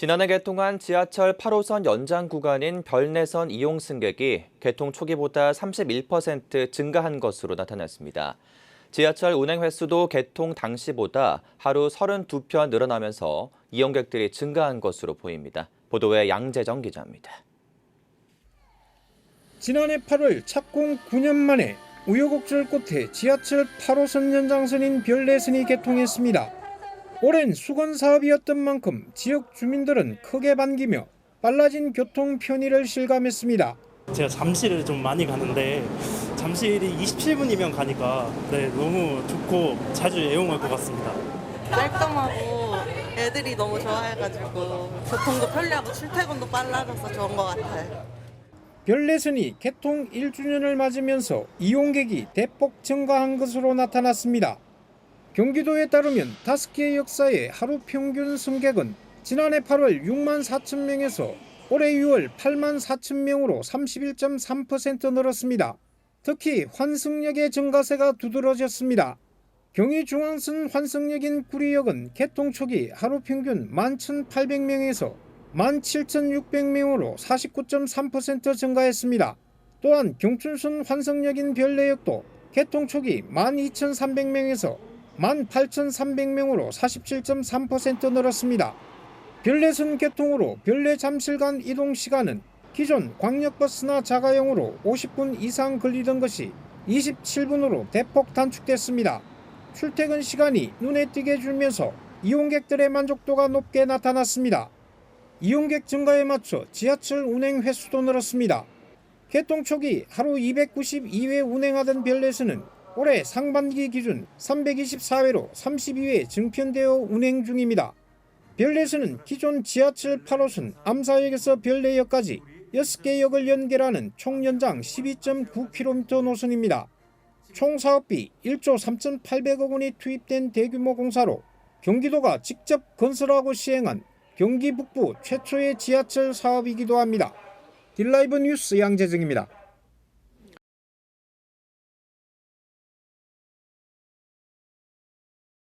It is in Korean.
지난해 개통한 지하철 8호선 연장 구간인 별내선 이용 승객이 개통 초기보다 31% 증가한 것으로 나타났습니다. 지하철 운행 횟수도 개통 당시보다 하루 32편 늘어나면서 이용객들이 증가한 것으로 보입니다. 보도에 양재정 기자입니다. 지난해 8월 착공 9년 만에 우여곡절 끝에 지하철 8호선 연장선인 별내선이 개통했습니다. 오랜 수건 사업이었던 만큼 지역 주민들은 크게 반기며 빨라진 교통 편의를 실감했습니다. 제가 잠실을 좀 많이 가는데 잠실이 27분이면 가니까 네, 너무 좋고 자주 애용할 것 같습니다. 깔끔하고 애들이 너무 좋아해가지고 교통도 편리하고 출퇴근도 빨라져서 좋은 것 같아요. 별내선이 개통 1주년을 맞으면서 이용객이 대폭 증가한 것으로 나타났습니다. 경기도에 따르면 다섯 개 역사의 하루 평균 승객은 지난해 8월 6만 4천 명에서 올해 6월 8만 4천 명으로 31.3% 늘었습니다. 특히 환승역의 증가세가 두드러졌습니다. 경의중앙선 환승역인 구리역은 개통 초기 하루 평균 11,800명에서 17,600명으로 49.3% 증가했습니다. 또한 경춘선 환승역인 별내역도 개통 초기 12,300명에서 18,300명으로 47.3% 늘었습니다. 별내선 개통으로 별내 잠실 간 이동 시간은 기존 광역버스나 자가용으로 50분 이상 걸리던 것이 27분으로 대폭 단축됐습니다. 출퇴근 시간이 눈에 띄게 줄면서 이용객들의 만족도가 높게 나타났습니다. 이용객 증가에 맞춰 지하철 운행 횟수도 늘었습니다. 개통 초기 하루 292회 운행하던 별내선은 올해 상반기 기준 324회로 32회 증편되어 운행 중입니다. 별내선은 기존 지하철 8호선 암사역에서 별내역까지 6개 역을 연결하는 총 연장 12.9km 노선입니다. 총 사업비 1조 3,800억 원이 투입된 대규모 공사로 경기도가 직접 건설하고 시행한 경기 북부 최초의 지하철 사업이기도 합니다. 딜라이브 뉴스 양재정입니다.